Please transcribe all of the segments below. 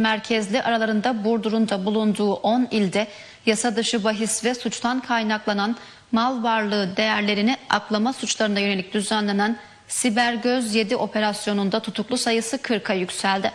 merkezli aralarında Burdur'un da bulunduğu 10 ilde yasa dışı bahis ve suçtan kaynaklanan mal varlığı değerlerini aklama suçlarına yönelik düzenlenen Siber Göz 7 operasyonunda tutuklu sayısı 40'a yükseldi.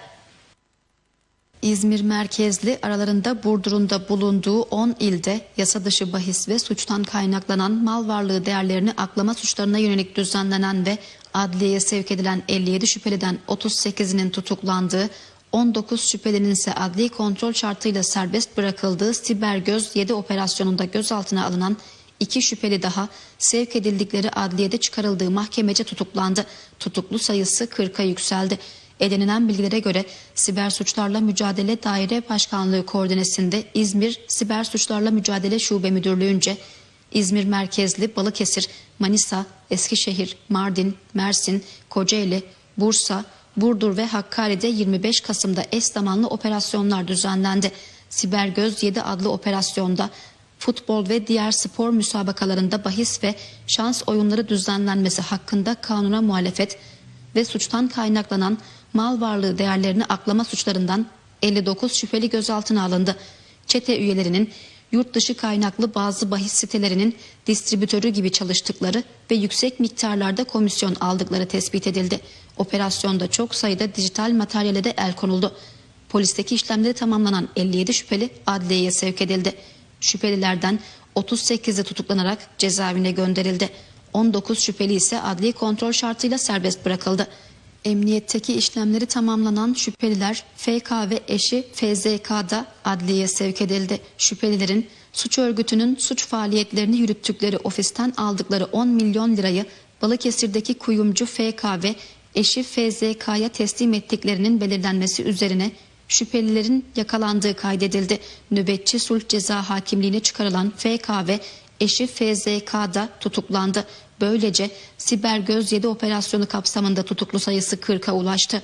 İzmir merkezli aralarında Burdur'un da bulunduğu 10 ilde yasa dışı bahis ve suçtan kaynaklanan mal varlığı değerlerini aklama suçlarına yönelik düzenlenen ve adliyeye sevk edilen 57 şüpheliden 38'inin tutuklandığı 19 şüphelinin ise adli kontrol şartıyla serbest bırakıldığı Siber Göz 7 operasyonunda gözaltına alınan iki şüpheli daha sevk edildikleri adliyede çıkarıldığı mahkemece tutuklandı. Tutuklu sayısı 40'a yükseldi. Edinilen bilgilere göre Siber Suçlarla Mücadele Daire Başkanlığı koordinesinde İzmir Siber Suçlarla Mücadele Şube Müdürlüğü'nce İzmir merkezli Balıkesir, Manisa, Eskişehir, Mardin, Mersin, Kocaeli, Bursa, Burdur ve Hakkari'de 25 Kasım'da eş zamanlı operasyonlar düzenlendi. Siber Göz 7 adlı operasyonda futbol ve diğer spor müsabakalarında bahis ve şans oyunları düzenlenmesi hakkında kanuna muhalefet ve suçtan kaynaklanan mal varlığı değerlerini aklama suçlarından 59 şüpheli gözaltına alındı. Çete üyelerinin yurt dışı kaynaklı bazı bahis sitelerinin distribütörü gibi çalıştıkları ve yüksek miktarlarda komisyon aldıkları tespit edildi. Operasyonda çok sayıda dijital materyale de el konuldu. Polisteki işlemleri tamamlanan 57 şüpheli adliyeye sevk edildi. Şüphelilerden 38'i tutuklanarak cezaevine gönderildi. 19 şüpheli ise adli kontrol şartıyla serbest bırakıldı. Emniyetteki işlemleri tamamlanan şüpheliler FK ve eşi FZK'da adliyeye sevk edildi. Şüphelilerin suç örgütünün suç faaliyetlerini yürüttükleri ofisten aldıkları 10 milyon lirayı Balıkesir'deki kuyumcu FK ve eşi FZK'ya teslim ettiklerinin belirlenmesi üzerine şüphelilerin yakalandığı kaydedildi. Nöbetçi sulh ceza hakimliğine çıkarılan FK ve eşi FZK'da tutuklandı. Böylece Siber Göz 7 operasyonu kapsamında tutuklu sayısı 40'a ulaştı.